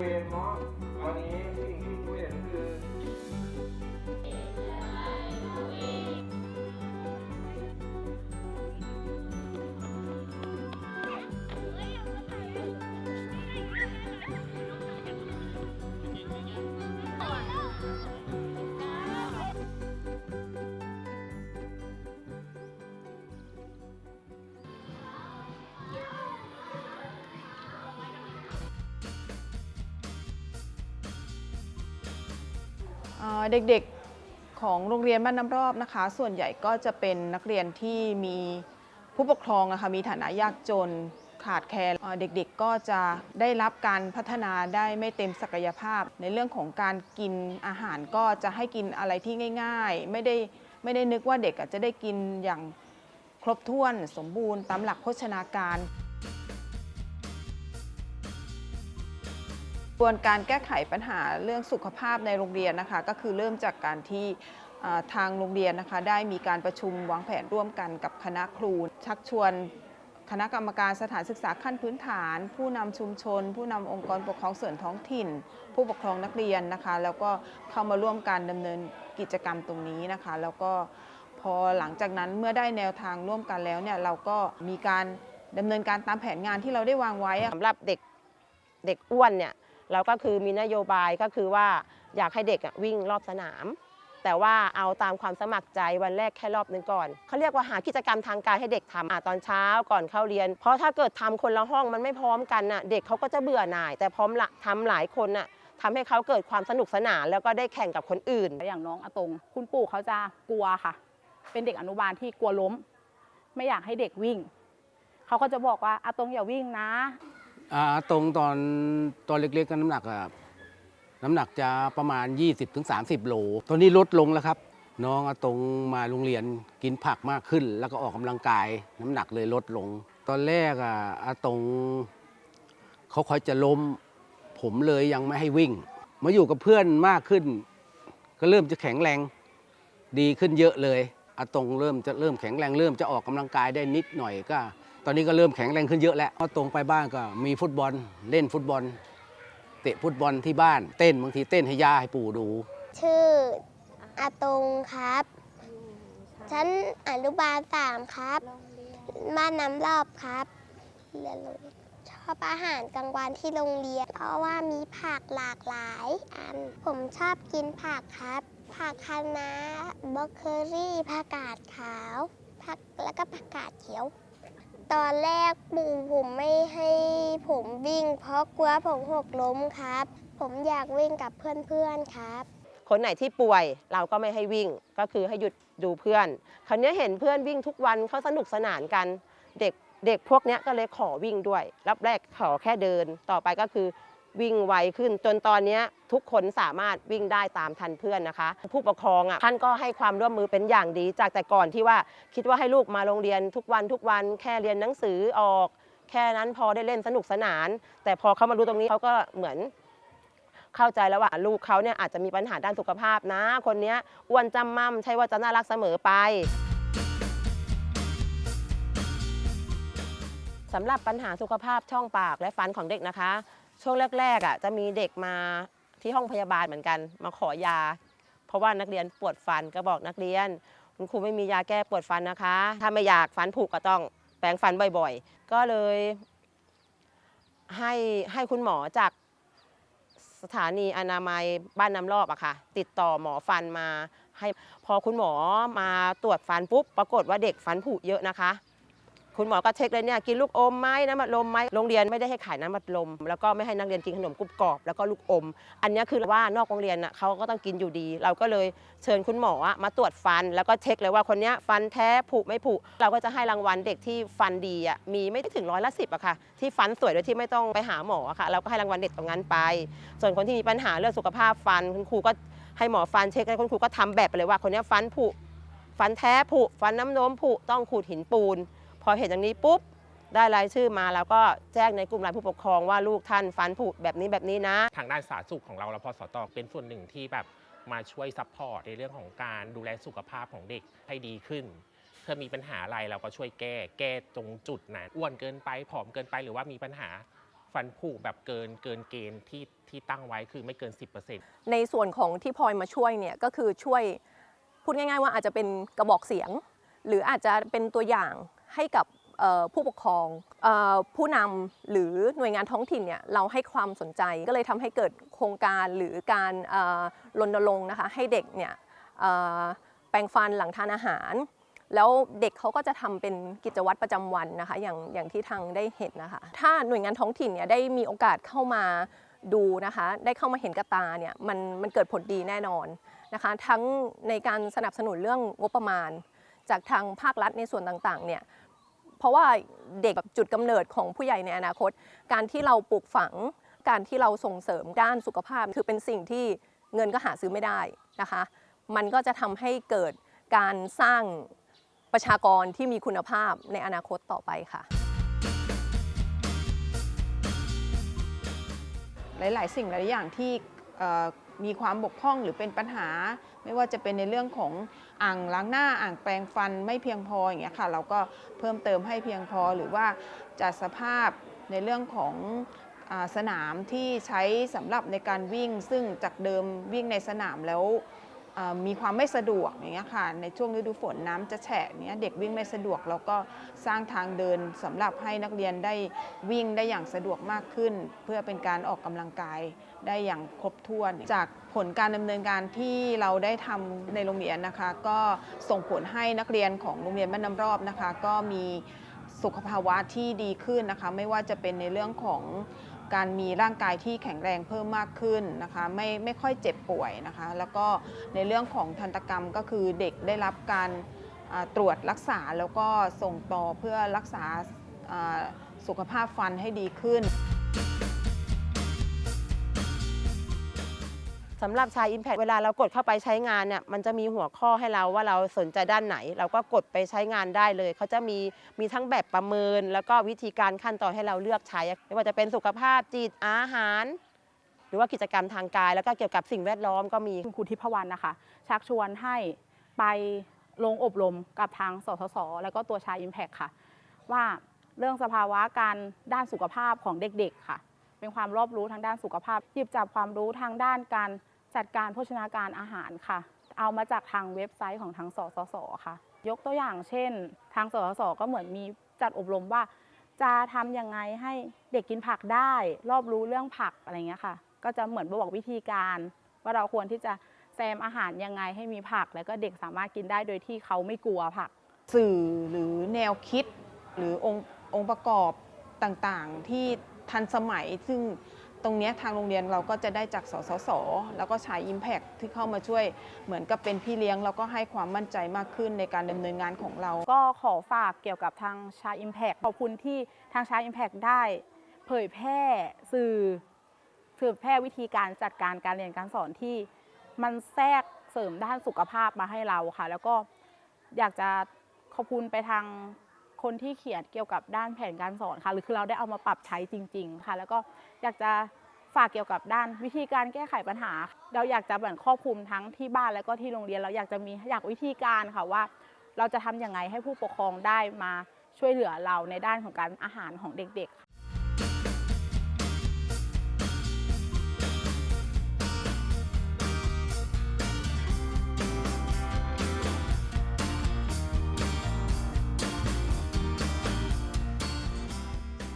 เป็นเนาะตอนนี้ เด็กๆของโรงเรียนบ้านน้ำรอบนะคะ ส่วนใหญ่ก็จะเป็นนักเรียนที่มีผู้ปกครองอะค่ะมีฐานะยากจนขาดแคลนเด็กๆก็จะได้รับการพัฒนาได้ไม่เต็มศักยภาพ ในเรื่องของการกินอาหารก็จะให้กินอะไรที่ง่าย ๆ ไม่ได้ไม่ได้นึกว่าเด็กจะได้กินอย่างครบถ้วนสมบูรณ์ตามหลักโภชนาการ บวนการแก้ไขปัญหาเรื่องสุขภาพในโรงเรียนนะคะ ก็คือเริ่มจากการที่ทางโรงเรียนนะคะ ได้มีการประชุมวางแผนร่วมกันกับคณะครู ชักชวนคณะกรรมการสถานศึกษาขั้นพื้นฐาน ผู้นำชุมชน ผู้นำองค์กรปกครองส่วนท้องถิ่น ผู้ปกครองนักเรียนนะคะ แล้วก็เข้ามาร่วมการดำเนินกิจกรรมตรงนี้นะคะ แล้วก็พอหลังจากนั้นเมื่อได้แนวทางร่วมกันแล้วเนี่ยเราก็มีการดำเนินการตามแผนงานที่เราได้วางไว้สำหรับเด็กเด็กอ้วนเนี่ย เราก็คือมีนโยบายก็คือว่าอยากให้เด็กวิ่งรอบสนาม แต่ว่าเอาตามความสมัครใจวันแรกแค่รอบหนึ่งก่อนเขาเรียกว่าหากิจกรรมทางกายให้เด็กทำอะตอนเช้าก่อนเข้าเรียน เพราะถ้าเกิดทำคนละห้องมันไม่พร้อมกันน่ะเด็กเขาก็จะเบื่อหน่าย แต่พร้อมละทำหลายคนน่ะทำให้เขาเกิดความสนุกสนานแล้วก็ได้แข่งกับคนอื่น อย่างน้องอาตง คุณปู่เขาจะกลัวค่ะ เป็นเด็กอนุบาลที่กลัวล้ม ไม่อยากให้เด็กวิ่ง เขาก็จะบอกว่าอาตงอย่าวิ่งนะ อ่าตรงตอนตอนเล็กๆก็น้ำหนักอะน้ำหนักจะประมาณ 20-30 โล ตอนนี้ลดลงแล้วครับ น้องอาตรงมาโรงเรียนกินผักมากขึ้น แล้วก็ออกกำลังกาย น้ำหนักเลยลดลง ตอนแรกอะอาตรงเขาคอยจะล้ม ผมเลยยังไม่ให้วิ่ง มาอยู่กับเพื่อนมากขึ้น ก็เริ่มจะแข็งแรง ดีขึ้นเยอะเลยอาตรงเริ่มจะเริ่มแข็งแรงเริ่มจะออกกำลังกายได้นิดหน่อยก็ ตอนนี้ก็เริ่มแข็งแรงขึ้นเยอะแล้วอตรงไปบ้านก็มีฟุตบอลเล่นฟุตบอล เตะฟุตบอลที่บ้านเต้นบางทีเต้นให้ย่าให้ปู่ดู ชื่ออาตงครับ ชั้นอนุบาลสามครับ บ้านน้ำรอบครับเรียนรู้ชอบอาหารกลางวันที่โรงเรียน เพราะว่ามีผักหลากหลายอัน ผมชอบกินผักครับ ผักคะน้าบล็อกเคอรี่ผักกาดขาว ผักแล้วก็ผักกาดเขียว ตอนแรกปู่ผมไม่ให้ผมวิ่ง เพราะกลัวผมหกล้มครับ ผมอยากวิ่งกับเพื่อนๆครับ คนไหนที่ป่วยเราก็ไม่ให้วิ่งก็คือให้หยุดดูเพื่อนคราวนี้เห็นเพื่อนวิ่งทุกวันเขาสนุกสนานกัน เด็กเด็กพวกเนี้ยก็เลยขอวิ่งด้วย รับแรกขอแค่เดินต่อไปก็คือ วิ่งไวขึ้นจนตอนนี้ทุกคนสามารถวิ่งได้ตามทันเพื่อนนะคะ ผู้ปกครองอะท่านก็ให้ความร่วมมือเป็นอย่างดี จากแต่ก่อนที่ว่าคิดว่าให้ลูกมาโรงเรียนทุกวันทุกวันแค่เรียนหนังสือออก แค่นั้นพอได้เล่นสนุกสนาน แต่พอเขามารู้ตรงนี้เขาก็เหมือนเข้าใจแล้วว่าลูกเขาเนี่ยอาจจะมีปัญหาด้านสุขภาพนะ คนนี้อ้วนจำมั่มใช่ว่าจะน่ารักเสมอไปสำหรับปัญหาสุขภาพช่องปากและฟันของเด็กนะคะ ช่วงแรกๆอะจะมีเด็กมาที่ห้องพยาบาลเหมือนกัน มาขอยา เพราะว่านักเรียนปวดฟันก็บอกนักเรียน คุณครูไม่มียาแก้ปวดฟันนะคะ ถ้าไม่อยากฟันผุก็ต้องแปรงฟันบ่อยๆ ก็เลยให้ให้คุณหมอจากสถานีอนามัยบ้านน้ำรอบอะค่ะ ติดต่อหมอฟันมา ให้พอคุณหมอมาตรวจฟันปุ๊บปรากฏว่าเด็กฟันผุเยอะนะคะ คุณหมอก็เช็คเลยเนี่ยกินลูกอมไหมน้ำมัดลมไหมโรงเรียนไม่ได้ให้ขายน้ำมัดลม แล้วก็ไม่ให้นักเรียนกินขนมกรุบกรอบแล้วก็ลูกอม อันนี้คือว่านอกโรงเรียนน่ะเขาก็ต้องกินอยู่ดี เราก็เลยเชิญคุณหมออะมาตรวจฟัน แล้วก็เช็คเลยว่าคนเนี้ยฟันแท้ผุไม่ผุเราก็จะให้รางวัลเด็กที่ฟันดีอะมีไม่ถึงร้อยละสิบอะค่ะที่ฟันสวยโดยที่ไม่ต้องไปหาหมออะค่ะเราก็ให้รางวัลเด็กตรงนั้นไป ส่วนคนที่มีปัญหาเรื่องสุขภาพฟันคุณครูก็ให้หมอฟันเช็คแล้วคุณครูก็ทำแบบไปเลยว่าคนเนี้ยฟันผุฟันแท้ผุฟันน้ำนมผุต้องขูดหินปูน พอเห็นอย่างนี้ปุ๊บได้รายชื่อมาแล้วก็แจ้งในกลุ่มรายผู้ปกครองว่าลูกท่านฟันผุแบบนี้แบบนี้นะ ทางด้านสาธารณสุขของเราและพสตเป็นส่วนหนึ่งที่แบบมาช่วยซัพพอร์ตในเรื่องของการดูแลสุขภาพของเด็กให้ดีขึ้นถ้ามีปัญหาอะไรเราก็ช่วยแก้ แก้ตรงจุดนั้นอ้วนเกินไปผอมเกินไปหรือว่ามีปัญหาฟันผุแบบเกินเกินเกณฑ์ที่ที่ตั้งไว้คือไม่เกิน 10%ในส่วนของที่พลอยมาช่วยเนี่ยก็คือช่วยพูดง่าย ๆ ว่าอาจจะเป็นกระบอกเสียง หรืออาจจะเป็นตัวอย่าง ให้กับผู้ปกครองอผู้นำหรือหน่วยงานท้องถิ่นเนี่ยเราให้ความสนใจก็เลยทำให้เกิดโครงการหรือการรณรงค์นะคะให้เด็กเนี่ยแปรงฟันหลังทานอาหาร แล้วเด็กเขาก็จะทำเป็นกิจวัตรประจำวันนะคะอย่างอย่างที่ทางได้เห็นนะคะ ถ้าหน่วยงานท้องถิ่นเนี่ยได้มีโอกาสเข้ามาดูนะคะ ได้เข้ามาเห็นกระตาเนี่ยมันมันเกิดผลดีแน่นอนนะคะ ทั้งในการสนับสนุนเรื่องงบประมาณ จากทางภาครัฐในส่วนต่างๆเนี่ยเพราะว่าเด็กแบบจุดกำเนิดของผู้ใหญ่ในอนาคต การที่เราปลูกฝัง การที่เราส่งเสริมด้านสุขภาพ คือเป็นสิ่งที่เงินก็หาซื้อไม่ได้นะคะ มันก็จะทำให้เกิดการสร้างประชากรที่มีคุณภาพในอนาคตต่อไปค่ะ หลาย ๆ สิ่งหลายอย่างที่มีความบกพร่องหรือเป็นปัญหา ไม่ว่าจะเป็นในเรื่องของ อ่างล้างหน้าอ่างแปรงฟันไม่เพียงพออย่างเงี้ยค่ะ เราก็เพิ่มเติมให้เพียงพอหรือว่าจัดสภาพในเรื่องของอสนามที่ใช้สำหรับในการวิ่ง ซึ่งจากเดิมวิ่งในสนามแล้ว มีความไม่สะดวกอย่างเงี้ยค่ะในช่วงฤดูฝนน้ำจะแฉะเนี้ยเด็กวิ่งไม่สะดวกเราก็สร้างทางเดินสำหรับให้นักเรียนได้วิ่งได้อย่างสะดวกมากขึ้น เพื่อเป็นการออกกำลังกายได้อย่างครบถ้วน จากผลการดำเนินการที่เราได้ทำในโรงเรียนนะคะ ก็ส่งผลให้นักเรียนของโรงเรียนบ้านน้ำรอบนะคะ ก็มีสุขภาวะที่ดีขึ้นนะคะ ไม่ว่าจะเป็นในเรื่องของ การมีร่างกายที่แข็งแรงเพิ่มมากขึ้นนะคะไม่ไม่ค่อยเจ็บป่วยนะคะ แล้วก็ในเรื่องของทันตกรรมก็คือเด็กได้รับการตรวจรักษาแล้วก็ส่งต่อเพื่อรักษาสุขภาพฟันให้ดีขึ้น สำหรับชาย Impact เวลาเรากดเข้าไปใช้งานเนี่ยมันจะมีหัวข้อให้เราว่าเราสนใจด้านไหน เราก็กดไปใช้งานได้เลย เขาจะมีมีทั้งแบบประเมิน แล้วก็วิธีการขั้นตอนให้เราเลือกใช้ไม่ว่าจะเป็นสุขภาพจิตอาหาร หรือว่ากิจกรรมทางกาย แล้วก็เกี่ยวกับสิ่งแวดล้อมก็มี คุณครูทิพวรรณนะคะ ชักชวนให้ไปลงอบรมกับทางสสส แล้วก็ตัวชาย Impact ค่ะ ว่าเรื่องสภาวะการด้านสุขภาพของเด็กๆค่ะ เป็นความรอบรู้ทางด้านสุขภาพหยิบจับความรู้ทางด้านการ จัดการโภชนาการอาหารค่ะ เอามาจากทางเว็บไซต์ของทางสสสค่ะ ยกตัวอย่างเช่น ทางสสสก็เหมือนมีจัดอบรมว่า จะทำยังไงให้เด็กกินผักได้ รอบรู้เรื่องผักอะไรเงี้ยค่ะ ก็จะเหมือนบอกวิธีการ ว่าเราควรที่จะแซมอาหารยังไงให้มีผัก แล้วก็เด็กสามารถกินได้โดยที่เขาไม่กลัวผัก สื่อหรือแนวคิด หรือองค์องค์ประกอบต่างๆ ที่ทันสมัยซึ่ง ตรงนี้ทางโรงเรียนเราก็จะได้จากสสส แล้วก็ใช้ Impact ที่เข้ามาช่วยเหมือนกับเป็นพี่เลี้ยง แล้วก็ให้ความมั่นใจมากขึ้นในการดำเนินงานของเรา ก็ขอฝากเกี่ยวกับทางชาย Impact ขอบคุณที่ทางชาย Impact ได้ เผยแพร่สื่อเผยแพร่วิธีการจัดการการเรียนการสอนที่มันแทรกเสริมด้านสุขภาพมาให้เราค่ะ แล้วก็อยากจะขอบคุณไปทาง คนที่เขียนเกี่ยวกับด้านแผนการสอนค่ะ หรือคือเราได้เอามาปรับใช้จริง ๆ ค่ะ แล้วก็อยากจะฝากเกี่ยวกับด้านวิธีการแก้ไขปัญหา เราอยากจะแบ่งครอบคลุมทั้งที่บ้านแล้วก็ที่โรงเรียน เราอยากจะมีอยากวิธีการค่ะว่า เราจะทำยังไงให้ผู้ปกครองได้มาช่วยเหลือเราในด้านของการอาหารของเด็กๆ